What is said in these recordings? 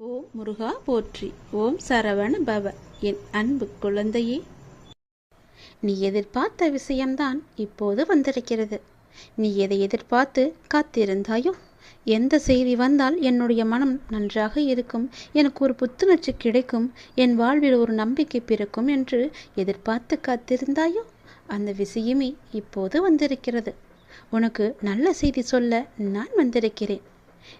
ஓம் முருகா போற்றி. ஓம் சரவண பவ. என் அன்பு குழந்தையே. நீ எதிர்பார்த்த விஷயம்தான் இப்போது வந்திருக்கிறது. நீ எதை எதிர்பார்த்து காத்திருந்தாயோ? எந்த செய்தி வந்தால் என்னுடைய மனம் நன்றாக இருக்கும். எனக்கு ஒரு புத்துணர்ச்சி கிடைக்கும். என் வாழ்வில் ஒரு நம்பிக்கை பிறக்கும் என்று எதிர்பார்த்து காத்திருந்தாயோ? அந்த விஷயமே இப்போது வந்திருக்கிறது. உனக்கு நல்ல செய்தி சொல்ல நான் வந்திருக்கிறேன்.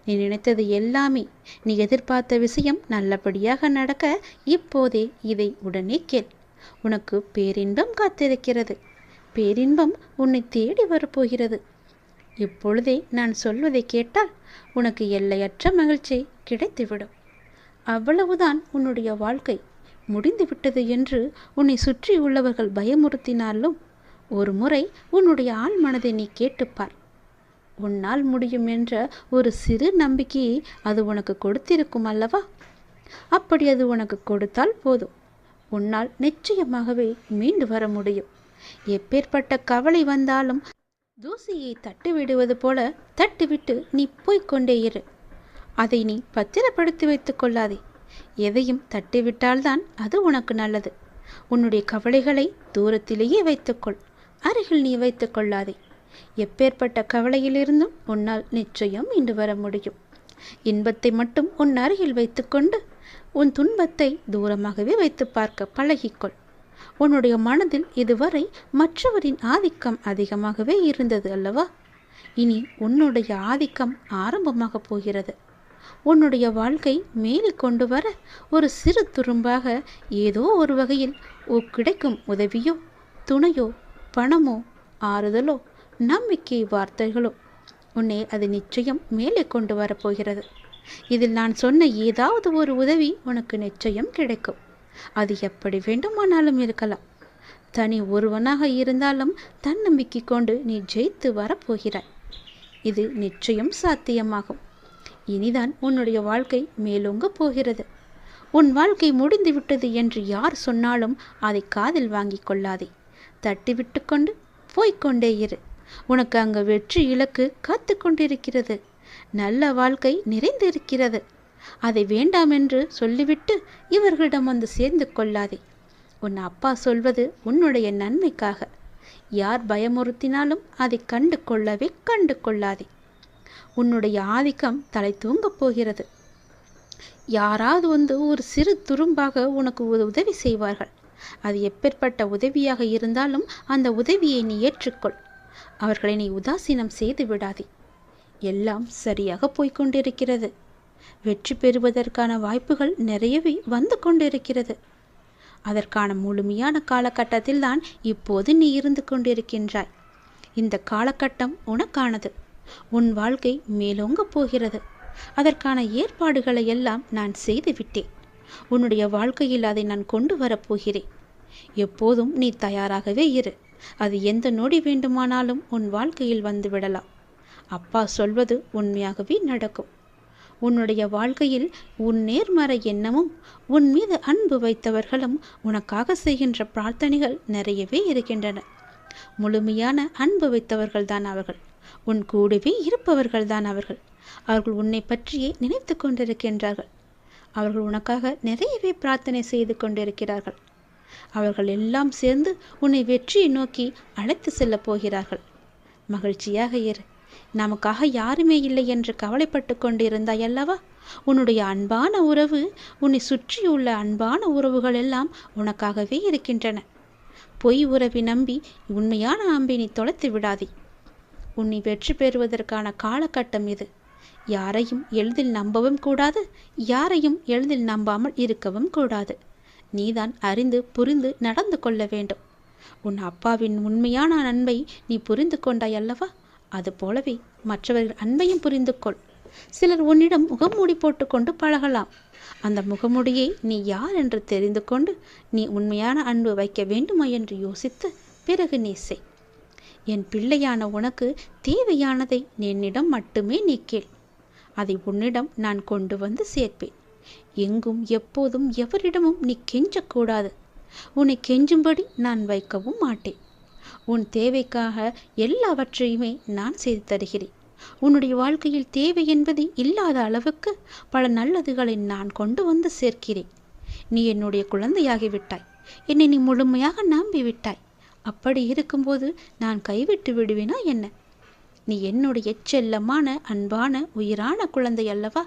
நீ நினைத்தது எல்லாமே. நீ எதிர்பார்த்த விஷயம் நல்லபடியாக நடக்க இப்போதே இதை உடனே கேள். உனக்கு பேரின்பம் காத்திருக்கிறது. பேரின்பம் உன்னை தேடி வரப்போகிறது. இப்பொழுதே நான் சொல்வதை கேட்டால் உனக்கு எல்லையற்ற மகிழ்ச்சி கிடைத்துவிடும். அவ்வளவுதான் உன்னுடைய வாழ்க்கை. முடிந்துவிட்டது என்று உன்னை சுற்றி உள்ளவர்கள் பயமுறுத்தினாலும் ஒரு முறை உன்னுடைய ஆள் மனதை நீ கேட்டுப்பார். உன்னால் முடியும் என்ற ஒரு சிறு நம்பிக்கையை அது உனக்கு கொடுத்திருக்கும் அல்லவா? அப்படி அது உனக்கு கொடுத்தால் போதும். உன்னால் நிச்சயமாகவே மீண்டு வர முடியும். எப்பேற்பட்ட கவலை வந்தாலும் தூசியை தட்டு விடுவது போல தட்டிவிட்டு நீ போய்க்கொண்டே இரு. அதை நீ பத்திரப்படுத்தி வைத்துக் கொள்ளாதே. எதையும் தட்டிவிட்டால்தான் அது உனக்கு நல்லது. உன்னுடைய கவலைகளை தூரத்திலேயே வைத்துக்கொள் அருகில் நீ வைத்துக் கொள்ளாதே. எப்பேற்பட்ட கவலையிலிருந்தும் உன்னால் நிச்சயம் இன்று வர முடியும். இன்பத்தை மட்டும் உன் அருகில் வைத்துக்கொண்டு உன் துன்பத்தை தூரமாகவே வைத்து பார்க்க பழகிக்கொள். உன்னுடைய மனதில் இதுவரை மற்றவரின் ஆதிக்கம் அதிகமாகவே இருந்தது அல்லவா? இனி உன்னுடைய ஆதிக்கம் ஆரம்பமாக போகிறது. உன்னுடைய வாழ்க்கை மேலே கொண்டு வர ஒரு சிறு துரும்பாக ஏதோ ஒரு வகையில் கிடைக்கும் உதவியோ துணையோ பணமோ ஆறுதலோ நம்பிக்கை வார்த்தைகளும் உன்னை அது நிச்சயம் மேலே கொண்டு வரப்போகிறது. இதில் நான் சொன்ன ஏதாவது ஒரு உதவி உனக்கு நிச்சயம் கிடைக்கும். அது எப்படி வேண்டுமானாலும் இருக்கலாம். தனி ஒருவனாக இருந்தாலும் தன்னம்பிக்கை கொண்டு நீ ஜெயித்து வரப்போகிறாய். இது நிச்சயம் சாத்தியமாகும். இனிதான் உன்னுடைய வாழ்க்கை மேலோங்க போகிறது. உன் வாழ்க்கை முடிந்துவிட்டது என்று யார் சொன்னாலும் அதை காதில் வாங்கிக் கொள்ளாதே. தட்டிவிட்டு கொண்டு போய்க்கொண்டே இரு. உனக்கு அங்கு வெற்றி இலக்கு காத்து கொண்டிருக்கிறது. நல்ல வாழ்க்கை நிறைந்திருக்கிறது. அதை வேண்டாம் என்று சொல்லிவிட்டு இவர்களிடம் வந்து சேர்ந்து கொள்ளாதே. உன் அப்பா சொல்வது உன்னுடைய நன்மைக்காக. யார் பயமுறுத்தினாலும் அதை கண்டு கொள்ளவே கண்டு கொள்ளாதே. உன்னுடைய ஆதிக்கம் தலை தூங்கப் போகிறது. யாராவது வந்து ஒரு சிறு துரும்பாக உனக்கு ஒரு உதவி செய்வார்கள். அது எப்பேற்பட்ட உதவியாக இருந்தாலும் அந்த உதவியை நீ ஏற்றுக்கொள். அவர்களை நீ உதாசீனம் செய்து விடாதே. எல்லாம் சரியாக போய்கொண்டிருக்கிறது வெற்றி பெறுவதற்கான வாய்ப்புகள் நிறையவே வந்து கொண்டிருக்கிறது. அதற்கான முழுமையான காலகட்டத்தில் தான் இப்போது நீ இருந்து கொண்டிருக்கின்றாய். இந்த காலகட்டம் உனக்கானது. உன் வாழ்க்கை மேலோங்க போகிறது. அதற்கான ஏற்பாடுகளை எல்லாம் நான் செய்துவிட்டேன் உன்னுடைய வாழ்க்கையில் அதை நான் கொண்டு வரப்போகிறேன் எப்போதும் நீ தயாராகவே இரு. அது எந்த நொடி வேண்டுமானாலும் உன் வாழ்க்கையில் வந்து விடலாம். அப்பா சொல்வது உண்மையாகவே நடக்கும். உன்னுடைய வாழ்க்கையில் உன் நேர்மறை எண்ணமும் உன் மீது அன்பு வைத்தவர்களும் உனக்காக செய்கின்ற பிரார்த்தனைகள் நிறையவே இருக்கின்றன. முழுமையான அன்பு வைத்தவர்கள்தான் அவர்கள். உன் கூடவே இருப்பவர்கள்தான் அவர்கள். அவர்கள் உன்னை பற்றியே நினைத்து கொண்டிருக்கின்றார்கள். அவர்கள் உனக்காக நிறையவே பிரார்த்தனை செய்து கொண்டிருக்கிறார்கள். அவர்கள் எல்லாம் சேர்ந்து உன்னை வெற்றியை நோக்கி அழைத்து செல்லப் போகிறார்கள். மகிழ்ச்சியாக இரு. நமக்காக யாருமே இல்லை என்று கவலைப்பட்டு கொண்டிருந்தாய் அல்லவா? உன்னுடைய அன்பான உறவு உன்னை சுற்றியுள்ள அன்பான உறவுகள் எல்லாம் உனக்காகவே இருக்கின்றன. பொய் உறவி நம்பி உண்மையான அம்பினை தொலைத்து விடாதே. உன்னை வெற்றி பெறுவதற்கான காலகட்டம் இது. யாரையும் எளிதில் நம்பவும் கூடாது யாரையும் எளிதில் நம்பாமல் இருக்கவும் கூடாது. நீதான் அறிந்து புரிந்து நடந்து கொள்ள வேண்டும். உன் அப்பாவின் உண்மையான அன்பை நீ புரிந்து கொண்டாய் அல்லவா? அது போலவே மற்றவர்கள் அன்பையும் புரிந்து கொள். சிலர் உன்னிடம் முகமூடி போட்டுக்கொண்டு பழகலாம். அந்த முகமுடியை நீ யார் என்று தெரிந்து கொண்டு நீ உண்மையான அன்பு வைக்க வேண்டுமா என்று யோசித்து பிறகு நீ செய். என் பிள்ளையான உனக்கு தேவையானதை என்னிடம் மட்டுமே நீ கேள். அதை உன்னிடம் நான் கொண்டு வந்து சேர்ப்பேன். எங்கும் எப்போதும் எவரிடமும் நீ கெஞ்சக்கூடாது. உன்னை கெஞ்சும்படி நான் வைக்கவும் மாட்டேன். உன் தேவைக்காக எல்லாவற்றையுமே நான் செய்து தருகிறேன். உன்னுடைய வாழ்க்கையில் தேவை என்பது இல்லாத அளவுக்கு பல நல்லதுகளை நான் கொண்டு வந்து சேர்க்கிறேன். நீ என்னுடைய குழந்தையாகிவிட்டாய் என்னை நீ முழுமையாக நம்பி விட்டாய். அப்படி இருக்கும்போது நான் கைவிட்டு விடுவேனா என்ன? நீ என்னுடைய செல்லமான அன்பான உயிரான குழந்தை அல்லவா?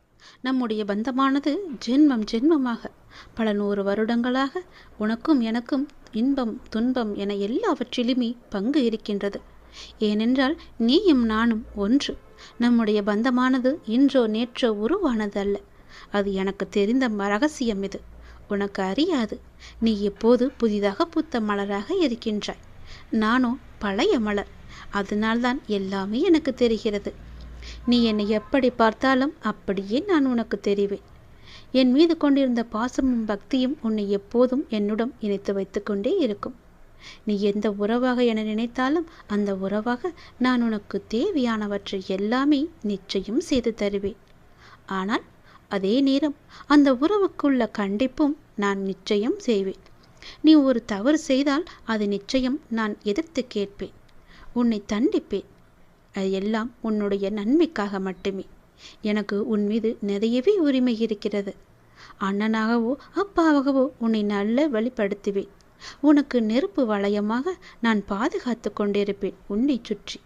நம்முடைய பந்தமானது ஜென்மம் ஜென்மமாக. பல நூறு வருடங்களாக உனக்கும் எனக்கும் இன்பம் துன்பம் என எல்லாவற்றிலுமே பங்கு இருக்கின்றது. ஏனென்றால் நீயும் நானும் ஒன்று. நம்முடைய பந்தமானது இன்றோ நேற்றோ உருவானது அல்ல அது எனக்கு தெரிந்த ரகசியம் இது. உனக்கு அறியாது. நீ எப்போது புதிதாக பூத்த மலராக இருக்கின்றாய்? நானோ பழைய மலர். அதனால்தான் எல்லாமே எனக்கு தெரிகிறது. நீ என்னை எப்படி பார்த்தாலும் அப்படியே நான் உனக்கு தெரிவேன். என் மீது கொண்டிருந்த பாசமும் பக்தியும் உன்னை எப்போதும் என்னுடன் இணைத்து வைத்துக்கொண்டே இருக்கும். நீ எந்த உறவாக என நினைத்தாலும் அந்த உறவாக நான் உனக்கு தேவையானவற்றை எல்லாமே நிச்சயம் செய்து தருவேன். ஆனால் அதே நேரம் அந்த உறவுக்குள்ள கண்டிப்பும் நான் நிச்சயம் செய்வேன். நீ ஒரு தவறு செய்தால் அது நிச்சயம் நான் எதிர்த்து கேட்பேன். உன்னை தண்டிப்பேன். அது எல்லாம் உன்னுடைய நன்மைக்காக மட்டுமே. எனக்கு உன் மீது நிறையவே உரிமை இருக்கிறது. அண்ணனாகவோ அப்பாவாகவோ உன்னை நல்ல வழிப்படுத்துவேன். உனக்கு நெருப்பு வளையமாக நான் பாதுகாத்து கொண்டிருப்பேன் உன்னை சுற்றி.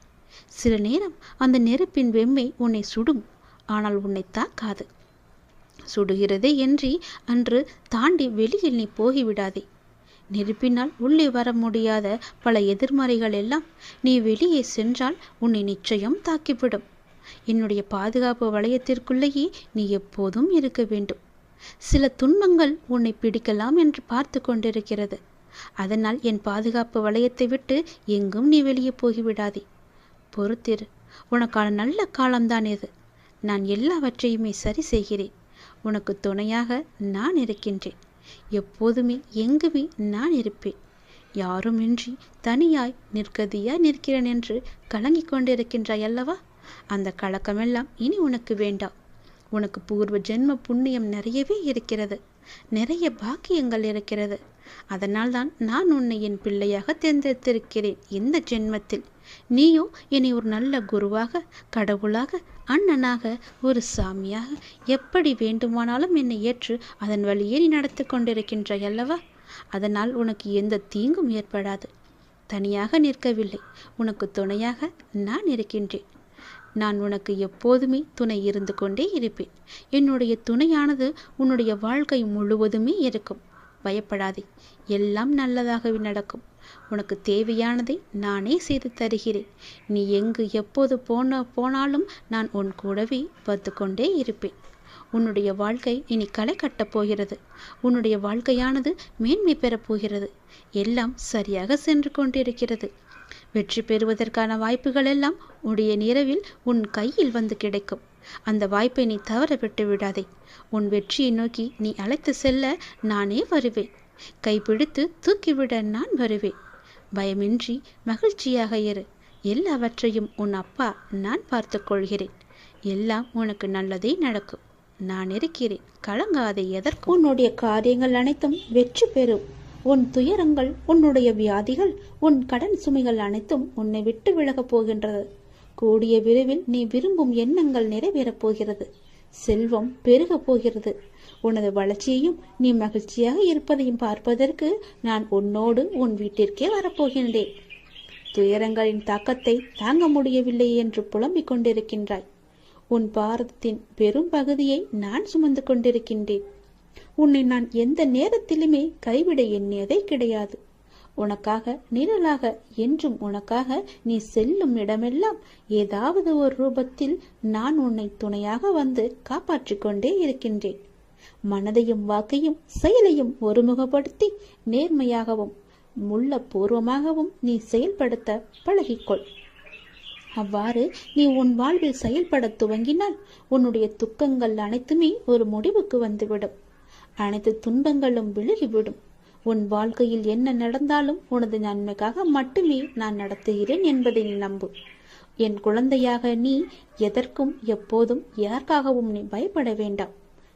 சில நேரம் அந்த நெருப்பின் வெம்மை உன்னை சுடும் ஆனால் உன்னை தாக்காது. சுடுகிறதே என்று அன்று தாண்டி வெளியில் நீ போகிவிடாதே. நெருப்பினால் உள்ளே வர முடியாத பல எதிர்மறைகள் எல்லாம் நீ வெளியே சென்றால் உன்னை நிச்சயம் தாக்கிவிடும். என்னுடைய பாதுகாப்பு வளையத்திற்குள்ளேயே நீ எப்போதும் இருக்க வேண்டும். சில துன்பங்கள் உன்னை பிடிக்கலாம் என்று பார்த்து கொண்டிருக்கிறது. அதனால் என் பாதுகாப்பு வளையத்தை விட்டு எங்கும் நீ வெளியே போகிவிடாதே. பொறுத்திரு உனக்கான நல்ல காலம்தான் இது. நான் எல்லாவற்றையுமே சரி செய்கிறேன். உனக்கு துணையாக நான் இருக்கின்றேன். எப்போதுமே எங்குமே நான் இருப்பேன். யாருமின்றி தனியாய் நிற்கதியாய் நிற்கிறேன் என்று கலங்கிக் கொண்டிருக்கின்றாய் அல்லவா? அந்த கலக்கமெல்லாம் இனி உனக்கு வேண்டாம் உனக்கு பூர்வ ஜென்ம புண்ணியம் நிறையவே இருக்கிறது. நிறைய பாக்கியங்கள் இருக்கிறது. அதனால்தான் நான் உன்னை என் பிள்ளையாக தேர்ந்தெடுத்திருக்கிறேன் இந்த ஜென்மத்தில். நீயும் என்னை ஒரு நல்ல குருவாக கடவுளாக அண்ணனாக ஒரு சாமியாக எப்படி வேண்டுமானாலும் என்னை ஏற்று அதன் வழியே நீ நடத்தி கொண்டிருக்கின்றாய் அல்லவா? அதனால் உனக்கு எந்த தீங்கும் ஏற்படாது. தனியாக நிற்கவில்லை. உனக்கு துணையாக நான் இருக்கின்றேன். நான் உனக்கு எப்போதுமே துணை இருந்து கொண்டே இருப்பேன். என்னுடைய துணையானது உன்னுடைய வாழ்க்கை முழுவதுமே இருக்கும். பயப்படாதே. எல்லாம் நல்லதாகவே நடக்கும். உனக்கு தேவையானதை நானே செய்து தருகிறேன். நீ எங்கு எப்போது போன போனாலும் நான் உன் கூடவே வந்து கொண்டே இருப்பேன். உன்னுடைய வாழ்க்கை இனி களை கட்டப் போகிறது. உன்னுடைய வாழ்க்கையானது மேன்மை பெறப் போகிறது. எல்லாம் சரியாக சென்று கொண்டிருக்கிறது. வெற்றி பெறுவதற்கான வாய்ப்புகள் எல்லாம் உடைய நிறவில் உன் கையில் வந்து கிடைக்கும். அந்த வாய்ப்பை நீ தவற விட்டு விடாதே. உன் வெற்றியை நோக்கி நீ அழைத்து செல்ல நானே வருவேன். கைப்பிடித்து தூக்கிவிட நான் வருவேன். பயமின்றி மகிழ்ச்சியாக இரு. எல்லாவற்றையும் உன் அப்பா நான் பார்த்து கொள்கிறேன். எல்லாம் உனக்கு நல்லதே நடக்கும். நான் இருக்கிறேன். கலங்காதே எதற்கு உன்னுடைய காரியங்கள் அனைத்தும் வெற்றி பெறும். உன் துயரங்கள் உன்னுடைய வியாதிகள் உன் கடன் சுமைகள் அனைத்தும் உன்னை விட்டு விலகப் போகின்றது. கூடிய விரைவில் நீ விரும்பும் எண்ணங்கள் நிறைவேறப் போகிறது. செல்வம் பெருகப் போகிறது. உனது வளர்ச்சியையும் நீ மகிழ்ச்சியாக இருப்பதையும் பார்ப்பதற்கு நான் உன்னோடு உன் வீட்டிற்கே வரப்போகின்றேன் துயரங்களின் தாக்கத்தை தாங்க முடியவில்லை என்று புலம்பிக் கொண்டிருக்கின்றாய். உன் பாரதத்தின் பெரும் பகுதியை நான் சுமந்து கொண்டிருக்கின்றேன். உன்னை நான் எந்த நேரத்திலுமே கைவிட எண்ணியதே கிடையாது. உனக்காக நிழலாக என்றும் உனக்காக நீ செல்லும் இடமெல்லாம் ஏதாவது ஒரு ரூபத்தில் நான் உன்னை துணையாக வந்து காப்பாற்றிக் கொண்டே இருக்கின்றேன். மனதையும் வாக்கையும் செயலையும் ஒருமுகப்படுத்தி நேர்மையாகவும் முள்ள பூர்வமாகவும் நீ செயல்படுத்த பழகிக்கொள். அவ்வாறு நீ உன் வாழ்வில் செயல்பட துவங்கினால் உன்னுடைய துக்கங்கள் அனைத்துமே ஒரு முடிவுக்கு வந்துவிடும். அனைத்து துன்பங்களும் விலகிவிடும். உன் வாழ்க்கையில் என்ன நடந்தாலும் உனது நன்மைக்காக மட்டுமே நான் நடத்துகிறேன் என்பதை நீ நம்பு. என் குழந்தையாக நீ எதற்கும் எப்போதும் யாருக்காகவும் நீ பயப்பட வேண்டாம்.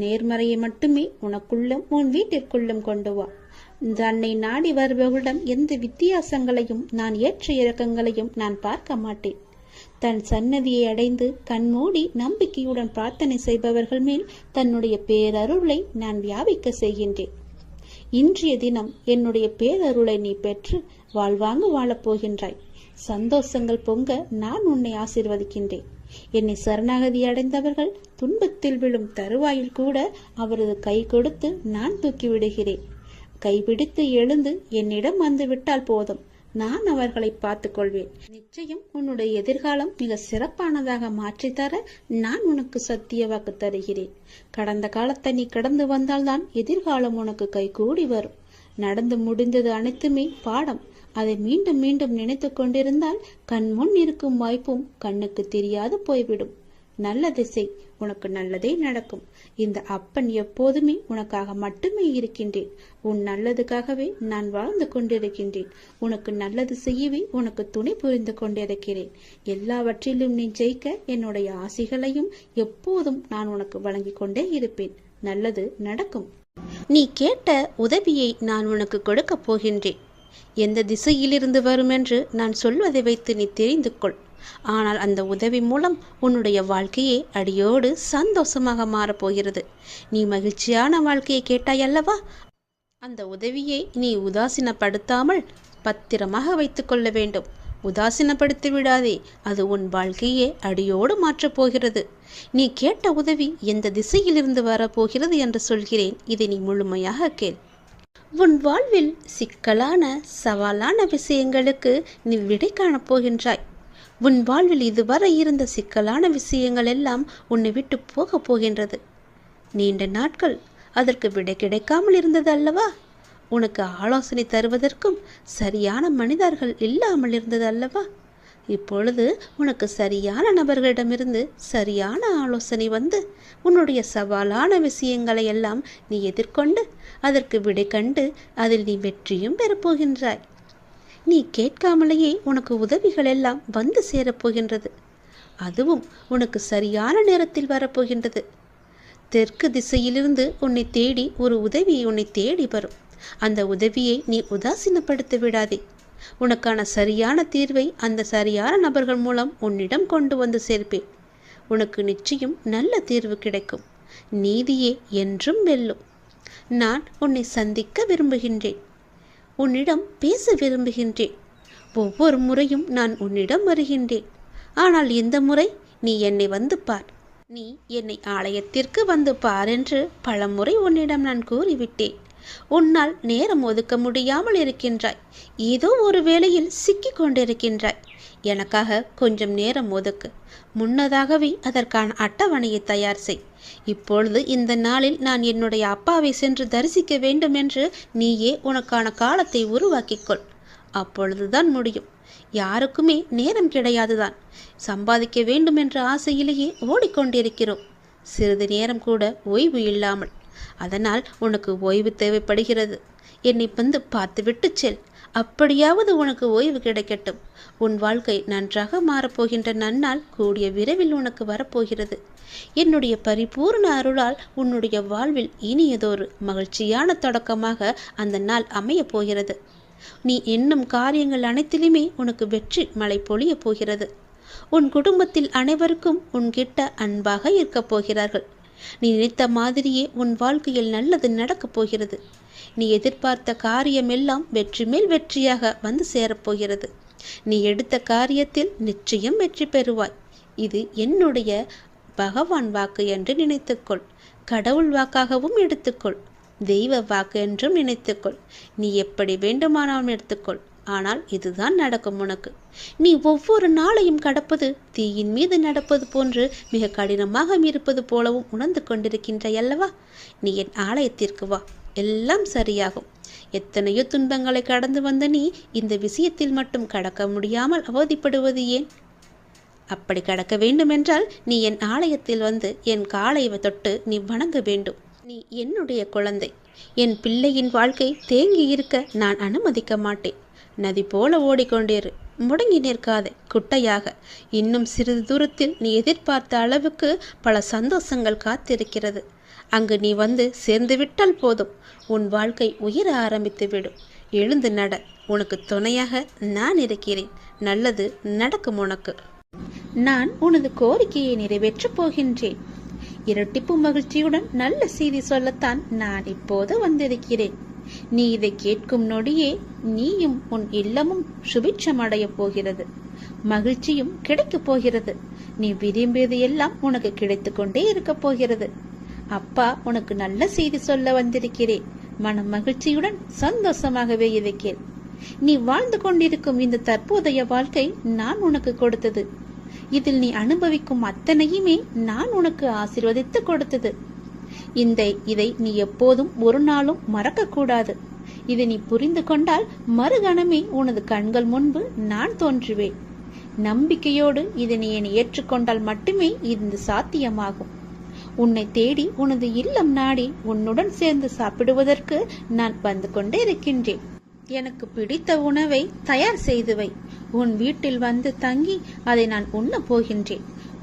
நேர்மறையை மட்டுமே உனக்குள்ளும் உன் வீட்டிற்குள்ளும் கொண்டு வா. தன்னை நாடி வருபவர்களிடம் எந்த வித்தியாசங்களையும் நான் ஏற்ற இறக்கங்களையும் நான் பார்க்க மாட்டேன். தன் சன்னதியை அடைந்து கண்மூடி நம்பிக்கையுடன் பிரார்த்தனை செய்பவர்கள் மேல் தன்னுடைய பேரருளை நான் வியாபிக்க செய்கின்றேன். இன்றைய தினம் என்னுடைய பேரருளை நீ பெற்று வாழ்வாங்கு வாழப் போகின்றாய். சந்தோஷங்கள் பொங்க நான் உன்னை ஆசிர்வதிக்கின்றேன். என்னை சரணாகதி அடைந்தவர்கள் துன்பத்தில் விழும் தருவாயில் கூட அவரது கை கொடுத்து நான் தூக்கி விடுகிறேன். கைபிடித்து எழுந்து என்னிடம் வந்து விட்டால் போதும். நான் அவர்களை பார்த்துக் கொள்வேன். நிச்சயம் உன்னுடைய எதிர்காலம் மிக சிறப்பானதாக மாற்றித்தர நான் உனக்கு சத்திய வாக்கு தருகிறேன். கடந்த காலத்தை நீ கடந்து வந்தால்தான் எதிர்காலம் உனக்கு கைகூடி வரும். நடந்து முடிந்தது அனைத்துமே பாடம். அதை மீண்டும் மீண்டும் நினைத்து கொண்டிருந்தால் கண் முன் இருக்கும் வாய்ப்பும் கண்ணுக்கு தெரியாது போய்விடும். நல்ல திசை உனக்கு நல்லதே நடக்கும். இந்த அப்பன் எப்போதுமே உனக்காக மட்டுமே இருக்கின்றேன். உன் நல்லதுக்காகவே நான் வாழ்ந்து கொண்டிருக்கின்றேன். உனக்கு நல்லது செய்யவே உனக்கு துணை புரிந்து கொண்டிருக்கிறேன். எல்லாவற்றிலும் நீ ஜெயிக்க என்னுடைய ஆசைகளையும் எப்போதும் நான் உனக்கு வழங்கிக் கொண்டே இருப்பேன். நல்லது நடக்கும். நீ கேட்ட உதவியை நான் உனக்கு கொடுக்கப் போகின்றேன். எந்த திசையிலிருந்து வரும் என்று நான் சொல்வதை வைத்து நீ தெரிந்து கொள். ஆனால் அந்த உதவி மூலம் உன்னுடைய வாழ்க்கையே அடியோடு சந்தோஷமாக மாறப்போகிறது. நீ மகிழ்ச்சியான வாழ்க்கையை கேட்டாய் அல்லவா? அந்த உதவியை நீ உதாசீனப்படுத்தாமல் பத்திரமாக வைத்துக்கொள்ள வேண்டும். உதாசீனப்படுத்தி விடாதே அது உன் வாழ்க்கையே அடியோடு மாற்றப் போகிறது. நீ கேட்ட உதவி எந்த திசையிலிருந்து வரப்போகிறது என்று சொல்கிறேன். இதை நீ முழுமையாக கேள். உன் வாழ்வில் சிக்கலான சவாலான விஷயங்களுக்கு நீ விடை காணப் போகின்றாய். உன் வாழ்வில் இதுவரை இருந்த சிக்கலான விஷயங்கள் எல்லாம் உன்னை விட்டு போகப் போகின்றது. நீண்ட நாட்கள் அதற்கு விடை கிடைக்காமல் இருந்தது அல்லவா? உனக்கு ஆலோசனை தருவதற்கும் சரியான மனிதர்கள் இல்லாமல் இருந்தது அல்லவா? இப்பொழுது உனக்கு சரியான நபர்களிடமிருந்து சரியான ஆலோசனை வந்து உன்னுடைய சவாலான விஷயங்களை எல்லாம் நீ எதிர்கொண்டு அதற்கு விடை கண்டு அதில் நீ வெற்றியும் பெறப்போகின்றாய். நீ கேட்காமலேயே உனக்கு உதவிகள் எல்லாம் வந்து சேரப்போகின்றது. அதுவும் உனக்கு சரியான நேரத்தில் வரப்போகின்றது. தெற்கு திசையிலிருந்து உன்னை தேடி ஒரு உதவி உன்னை தேடி வரும். அந்த உதவியை நீ உதாசீனப்படுத்த விடாதே. உனக்கான சரியான தீர்வை அந்த சரியான நபர்கள் மூலம் உன்னிடம் கொண்டு வந்து சேர்ப்பேன். உனக்கு நிச்சயம் நல்ல தீர்வு கிடைக்கும். நீதியே என்றும் வெல்லும். நான் உன்னை சந்திக்க விரும்புகின்றேன். உன்னிடம் பேச விரும்புகின்றேன். ஒவ்வொரு முறையும் நான் உன்னிடம் வருகின்றேன். ஆனால் இந்த முறை நீ என்னை வந்து பார். நீ என்னை ஆலயத்திற்கு வந்து பார் என்று பலமுறை உன்னிடம் நான் கூறிவிட்டேன். உன்னால் நேரம் ஒதுக்க முடியாமல் இருக்கின்றாய். ஏதோ ஒரு வேளையில் சிக்கிக் கொண்டிருக்கின்றாய். எனக்காக கொஞ்சம் நேரம் ஒதுக்கு. முன்னதாகவே அதற்கான அட்டவணையை தயார் செய். இப்பொழுது இந்த நாளில் நான் என்னுடைய அப்பாவை சென்று தரிசிக்க வேண்டும் என்று நீயே உனக்கான காலத்தை உருவாக்கிக்கொள் அப்பொழுதுதான் முடியும். யாருக்குமே நேரம் கிடையாதுதான். சம்பாதிக்க வேண்டும் என்ற ஆசையிலேயே ஓடிக்கொண்டிருக்கிறோம். சிறிது நேரம் கூட ஓய்வு இல்லாமல் அதனால் உனக்கு ஓய்வு தேவைப்படுகிறது. என்னை வந்து பார்த்துவிட்டு செல். அப்படியாவது உனக்கு ஓய்வு கிடைக்கட்டும். உன் வாழ்க்கை நன்றாக மாறப்போகின்ற நன்னால் கூடிய விரைவில் உனக்கு வரப்போகிறது. என்னுடைய பரிபூர்ண அருளால் உன்னுடைய வாழ்வில் இனியதொரு மகிழ்ச்சியான தொடக்கமாக அந்த நாள் அமையப் போகிறது. நீ என்னும் காரியங்கள் அனைத்திலுமே உனக்கு வெற்றி மழை பொழியப் போகிறது. உன் குடும்பத்தில் அனைவருக்கும் உன்கிட்ட அன்பாக இருக்கப் போகிறார்கள். நீ நினைத்த மாதிரியே உன் வாழ்க்கையில் நல்லது நடக்கப் போகிறது. நீ எதிர்பார்த்த காரியமெல்லாம் வெற்றி மேல் வெற்றியாக வந்து சேரப்போகிறது நீ எடுத்த காரியத்தில் நிச்சயம் வெற்றி பெறுவாய். இது என்னுடைய பகவான் வாக்கு என்று நினைத்துக்கொள். கடவுள் வாக்காகவும் எடுத்துக்கொள். தெய்வ வாக்கு என்றும் நினைத்துக்கொள். நீ எப்படி வேண்டுமானாலும் எடுத்துக்கொள். ஆனால் இதுதான் நடக்கும் உனக்கு. நீ ஒவ்வொரு நாளையும் கடப்பது தீயின் மீது நடப்பது போன்று மிக கடினமாக இருப்பது போலவும் உணர்ந்து கொண்டிருக்கின்றாய் அல்லவா? நீ என் ஆலயத்திற்கு வா. எல்லாம் சரியாகும். எத்தனையோ துன்பங்களை கடந்து வந்த நீ இந்த விஷயத்தில் மட்டும் கடக்க முடியாமல் அவதிப்படுவது ஏன்? அப்படி கடக்க வேண்டுமென்றால் நீ என் ஆலயத்தில் வந்து என் காலை தொட்டு நீ வணங்க வேண்டும். நீ என்னுடைய குழந்தை. என் பிள்ளையின் வாழ்க்கை தேங்கி இருக்க நான் அனுமதிக்க மாட்டேன். நதி போல ஓடிக்கொண்டிரு. முடங்கி நிற்காதே குட்டையாக. இன்னும் சிறிது தூரத்தில் நீ எதிர்பார்த்த அளவுக்கு பல சந்தோஷங்கள் காத்திருக்கிறது. அங்கு நீ வந்து சேர்ந்து விட்டால் போதும். உன் வாழ்க்கை உயர ஆரம்பித்து விடும் எழுந்து நட. உனக்கு துணையாக நான் இருக்கிறேன். நல்லது நடக்கும் உனக்கு. நான் உனது கோரிக்கையை நிறைவேற்றப் போகின்றேன். இரட்டிப்பு மகிழ்ச்சியுடன் நல்ல செய்தி சொல்லத்தான் நான் இப்போது வந்திருக்கிறேன். நீ இதை கேட்கும் நொடியே நீயும் உன் இல்லமும் சுபிட்சம் அடையப் போகிறது. மகிழ்ச்சியும் கிடைக்கப் போகிறது. நீ விரும்பியது எல்லாம் உனக்கு கிடைத்து கொண்டே இருக்கப் போகிறது. அப்பா உனக்கு நல்ல செய்தி சொல்ல வந்திருக்கிறேன் மன மகிழ்ச்சியுடன் சந்தோஷமாகவே இருக்கிறேன். நீ வாழ்ந்து கொண்டிருக்கும் இந்த தற்போதைய வாழ்க்கை நான் உனக்கு கொடுத்தது. இதில் நீ அனுபவிக்கும் அத்தனையுமே நான் உனக்கு ஆசிர்வதித்து கொடுத்தது. இந்த இதை நீ எப்போதும் ஒரு நாளும் மறக்கக்கூடாது. இதை நீ புரிந்து கொண்டால் மறுகணமே உனது கண்கள் முன்பு நான் தோன்றுவேன். நம்பிக்கையோடு இதை நீ என்னை ஏற்றுக்கொண்டால் மட்டுமே இது சாத்தியமாகும். உன்னை தேடி உனது இல்லம் நாடி உன்னுடன் சேர்ந்து சாப்பிடுவதற்கு நான் வந்து கொண்டே இருக்கின்றேன். எனக்கு பிடித்த உணவை தயார் செய்துவை உன் வீட்டில் வந்து தங்கி அதை நான் உண்ண போகின்றேன்.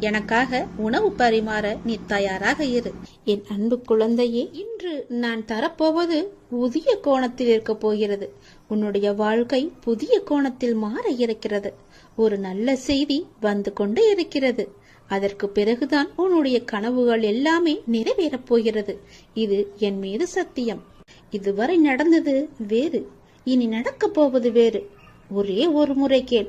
எனக்காக உணவு பரிமாற நீ தயாராக இரு. என் அன்பு குழந்தையே இன்று நான் தரப்போவது புதிய கோணத்தில் இருக்க போகிறது. உன்னுடைய வாழ்க்கை புதிய கோணத்தில் மாற இருக்கிறது. ஒரு நல்ல செய்தி வந்து கொண்டே இருக்கிறது. அதற்கு பிறகுதான் உன்னுடைய கனவுகள் எல்லாமே நிறைவேறப் போகிறது. இது என் மீது சத்தியம். இதுவரை நடந்தது வேறு. இனி நடக்கப் போவது வேறு. ஒரே ஒரு முறை கேள்.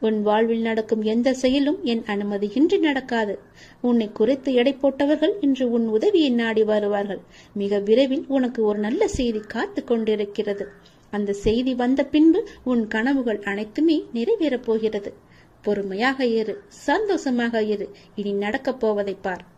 உன் வாழ்வில் நடக்கும் எந்த செயலும் என் அனுமதியின்றி நடக்காது. உன்னை குறைத்து எடை போட்டவர்கள் இன்று உன் உதவியை நாடி வருவார்கள். மிக விரைவில் உனக்கு ஒரு நல்ல செய்தி காத்து கொண்டிருக்கிறது. அந்த செய்தி வந்த பின்பு உன் கனவுகள் அனைத்துமே நிறைவேறப் போகிறது. பொறுமையாக இரு சந்தோஷமாக இரு. இனி நடக்கப் போவதை பார்.